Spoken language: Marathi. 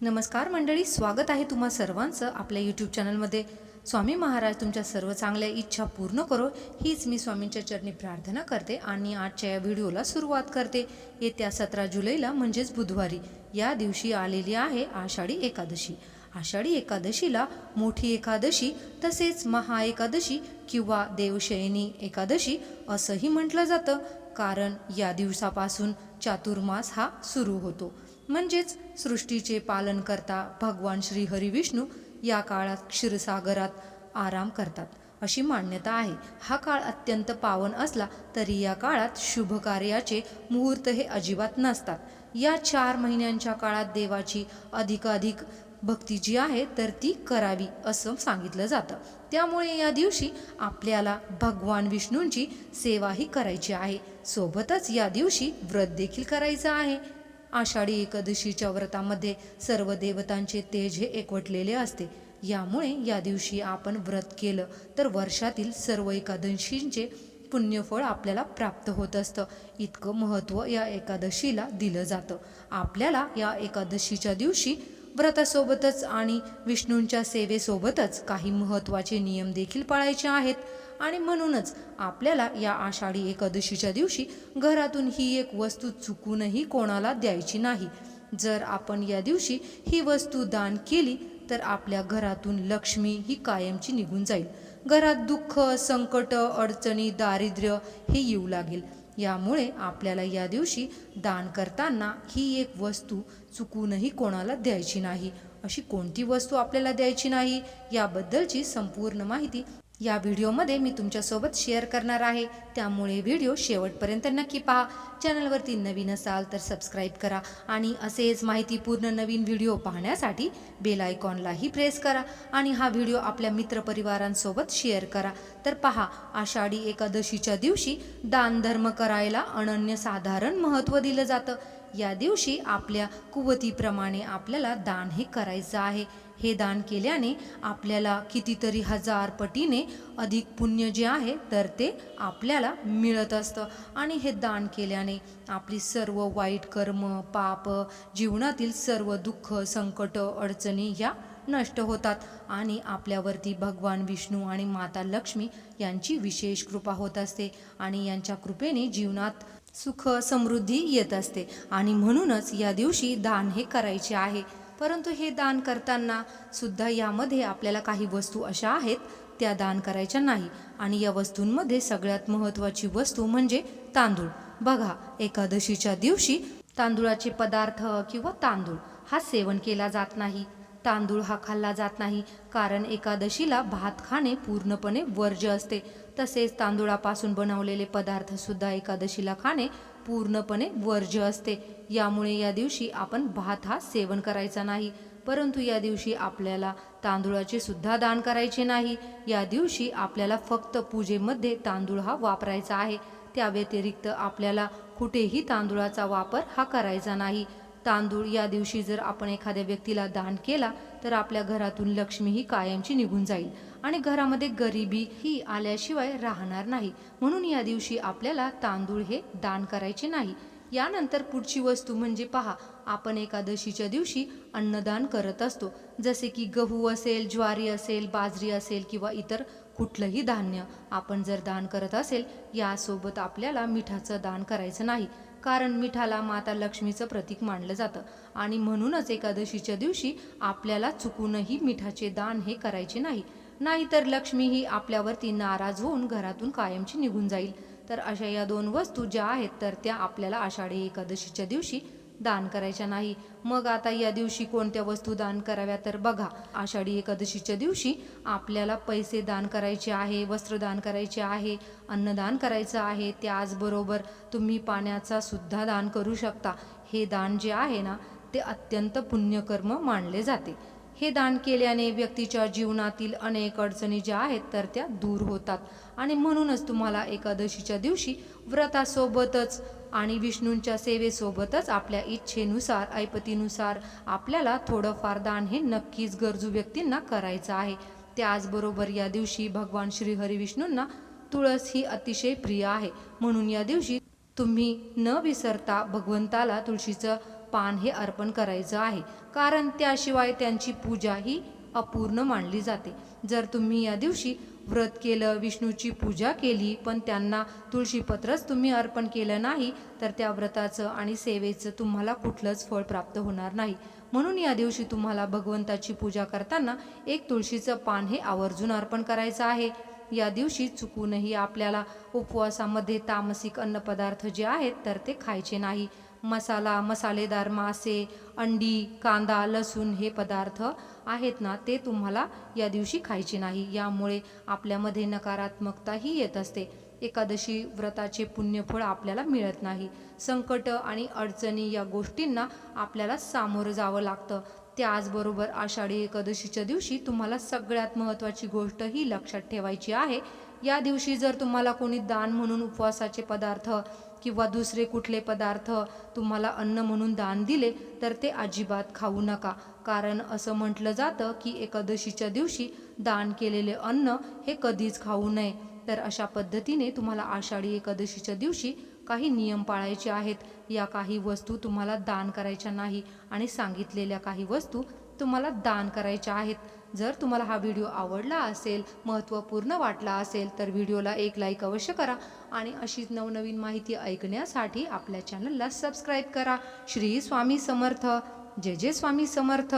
नमस्कार मंडळी स्वागत आहे तुम्हा सर्वांचं आपल्या यूट्यूब चॅनलमध्ये. स्वामी महाराज तुमच्या सर्व चांगल्या इच्छा पूर्ण करो हीच मी स्वामींच्या चरणी प्रार्थना करते आणि आजच्या या व्हिडिओला सुरुवात करते. येत्या सतरा जुलैला म्हणजेच बुधवारी या दिवशी आलेली आहे आषाढी एकादशी. आषाढी एकादशीला मोठी एकादशी तसेच महा एकादशी किंवा देवशयनी एकादशी असंही म्हटलं जातं. कारण या दिवसापासून चातुर्मास हा सुरू होतो. म्हणजेच सृष्टीचे पालन करता भगवान श्री हरिविष्णू या काळात क्षीरसागरात आराम करतात अशी मान्यता आहे. हा काळ अत्यंत पावन असला तरी या काळात शुभ कार्याचे मुहूर्त हे अजिबात नसतात. या चार महिन्यांच्या काळात देवाची अधिकाधिक भक्ती जी आहे तर ती करावी असं सांगितलं जातं. त्यामुळे या दिवशी आपल्याला भगवान विष्णूंची सेवाही करायची आहे. सोबतच या दिवशी व्रत देखील करायचं आहे. आषाढी एकादशीच्या व्रतामध्ये सर्व देवतांचे तेज हे एकवटलेले असते. यामुळे या दिवशी आपण व्रत केलं तर वर्षातील सर्व एकादशींचे पुण्यफळ आपल्याला प्राप्त होत असतं. इतकं महत्त्व या एकादशीला दिलं जातं. आपल्याला या एकादशीच्या दिवशी व्रतासोबतच आणि विष्णूंच्या सेवेसोबतच काही महत्त्वाचे नियम देखील पाळायचे आहेत. आणि म्हणूनच आपल्याला या आषाढी एकादशीच्या दिवशी घरातून ही एक वस्तू चुकूनही कोणाला द्यायची नाही. जर आपण या दिवशी ही वस्तू दान केली तर आपल्या घरातून लक्ष्मी ही कायमची निघून जाईल. घरात दुःख संकट अडचणी दारिद्र्य हे येऊ लागेल. यामुळे आपल्याला या दिवशी दान करताना ही एक वस्तू चुकूनही कोणाला द्यायची नाही. अशी कोणती वस्तू आपल्याला द्यायची नाही याबद्दलची संपूर्ण माहिती या व्हिडिओमध्ये मी तुमच्यासोबत शेअर करणार आहे. त्यामुळे व्हिडिओ शेवटपर्यंत नक्की पहा. चॅनलवरती नवीन असाल तर सबस्क्राईब करा आणि असेच माहितीपूर्ण नवीन व्हिडिओ पाहण्यासाठी बेल आयकॉनलाही प्रेस करा आणि हा व्हिडिओ आपल्या मित्रपरिवारांसोबत शेअर करा. तर पहा आषाढी एकादशीच्या दिवशी दान धर्म करायला अनन्यसाधारण महत्त्व दिलं जातं. या दिवशी आपल्या कुवतीप्रमाणे आपल्याला दान हे करायचं आहे. हे दान केल्याने आपल्याला कितीतरी हजार पटीने अधिक पुण्य जे आहे तर ते आपल्याला मिळत असतं. आणि हे दान केल्याने आपली सर्व वाईट कर्म पाप जीवनातील सर्व दुःख संकट अडचणी या नष्ट होतात आणि आपल्यावरती भगवान विष्णू आणि माता लक्ष्मी यांची विशेष कृपा होत असते आणि यांच्या कृपेने जीवनात सुख समृद्धी येत असते. आणि म्हणूनच या दिवशी दान हे करायचे आहे. परंतु हे दान करताना सुद्धा यामध्ये आपल्याला काही वस्तू अशा आहेत त्या दान करायच्या नाही. आणि या वस्तूंमध्ये सगळ्यात महत्त्वाची वस्तू म्हणजे तांदूळ. बघा एकादशीच्या दिवशी तांदूळाचे पदार्थ किंवा तांदूळ हा सेवन केला जात नाही. तांदूळ हा खाल्ला जात नाही. कारण एकादशीला भात खाणे पूर्णपणे वर्ज्य असते. तसेच तांदुळापासून बनवलेले पदार्थ सुद्धा एकादशीला खाणे पूर्णपणे वर्ज्य असते. यामुळे या दिवशी आपण भात हा सेवन करायचा नाही. परंतु या दिवशी आपल्याला तांदूळाचे सुद्धा दान करायचे नाही. या दिवशी आपल्याला फक्त पूजेमध्ये तांदूळ हा वापरायचा आहे. त्या व्यतिरिक्त आपल्याला कुठेही तांदूळाचा वापर हा करायचा नाही. तांदूळ या दिवशी जर आपण एखाद्या व्यक्तीला दान केला तर आपल्या घरातून लक्ष्मी ही कायमची निघून जाईल आणि घरामध्ये गरिबी ही आल्याशिवाय राहणार नाही. म्हणून या दिवशी आपल्याला तांदूळ हे दान करायचे नाही. यानंतर पुढची वस्तू म्हणजे पहा आपण एकादशीच्या दिवशी अन्नदान करत असतो. जसे की गहू असेल ज्वारी असेल बाजरी असेल किंवा इतर कुठलंही धान्य आपण जर दान करत असेल यासोबत आपल्याला मिठाचं दान करायचं नाही. कारण मिठाला माता लक्ष्मीचं प्रतीक मानलं जातं. आणि म्हणूनच एकादशीच्या दिवशी आपल्याला चुकूनही मिठाचे दान हे करायचे नाही. नाहीतर लक्ष्मी ही आपल्यावरती नाराज होऊन घरातून कायमची निघून जाईल. तर अशा या दोन वस्तू ज्या आहेत तर त्या आपल्याला आषाढी एकादशीच्या दिवशी दान करायच्या नाही. मग आता या दिवशी कोणत्या वस्तू दान कराव्या तर बघा. आषाढी एकादशीच्या दिवशी आपल्याला पैसे दान करायचे आहे वस्त्रदान करायचे आहे अन्नदान करायचं आहे. त्याचबरोबर तुम्ही पाण्याचा सुद्धा दान करू शकता. हे दान जे आहे ना ते अत्यंत पुण्यकर्म मानले जाते. हे दान केल्याने व्यक्तीच्या जीवनातील अनेक अडचणी ज्या आहेत तर त्या दूर होतात. आणि म्हणूनच तुम्हाला एकादशीच्या दिवशी व्रतासोबतच आणि विष्णूंच्या सेवेसोबतच आपल्या इच्छेनुसार ऐपतीनुसार आपल्याला थोडंफार दान हे नक्कीच गरजू व्यक्तींना करायचं आहे. त्याचबरोबर या दिवशी भगवान श्री हरिविष्णूंना तुळस ही अतिशय प्रिय आहे. म्हणून या दिवशी तुम्ही न विसरता भगवंताला तुळशीचं पान हे अर्पण करायचं आहे. कारण त्याशिवाय त्यांची पूजा ही अपूर्ण मानली जाते. जर तुम्ही या दिवशी व्रत केलं विष्णूची पूजा केली पण त्यांना तुळशीपत्रच तुम्ही अर्पण केलं नाही तर त्या व्रताचं आणि सेवेचं तुम्हाला कुठलंच फळ प्राप्त होणार नाही. म्हणून या दिवशी तुम्हाला भगवंताची पूजा करताना एक तुळशीचं पान हे आवर्जून अर्पण करायचं आहे. या दिवशी चुकूनही आपल्याला उपवासामध्ये तामसिक अन्नपदार्थ जे आहेत तर ते खायचे नाही. मसाला मसालेदार मासे अंडी कांदा लसूण हे पदार्थ आहेत ना ते तुम्हाला या दिवशी खायचे नाही. यामुळे आपल्यामध्ये नकारात्मकताही येत असते. एकादशी व्रताचे पुण्यफळ आपल्याला मिळत नाही. संकट आणि अडचणी या गोष्टींना आपल्याला सामोरं जावं लागतं. त्याचबरोबर आषाढी एकादशीच्या दिवशी तुम्हाला सगळ्यात महत्त्वाची गोष्ट ही लक्षात ठेवायची आहे या दिवशी जर तुम्हाला कोणी दान म्हणून उपवासाचे पदार्थ किंवा दुसरे कुठले पदार्थ तुम्हाला अन्न म्हणून दान दिले तर ते अजिबात खाऊ नका. कारण असं म्हटलं जातं की एकादशीच्या दिवशी दान केलेले अन्न हे कधीच खाऊ नये. तर अशा पद्धतीने तुम्हाला आषाढी एकादशीच्या दिवशी काही नियम पाळायचे आहेत. या काही वस्तू तुम्हाला दान करायच्या नाही आणि सांगितलेल्या काही वस्तू तुम्हाला दान करायच्या आहेत. जर तुम्हाला हा व्हिडिओ आवडला असेल महत्त्वपूर्ण वाटला असेल तर व्हिडिओला एक लाईक अवश्य करा आणि अशीच नवनवीन माहिती ऐकण्यासाठी आपल्या चॅनलला सबस्क्राईब करा. श्री स्वामी समर्थ. जय जय स्वामी समर्थ.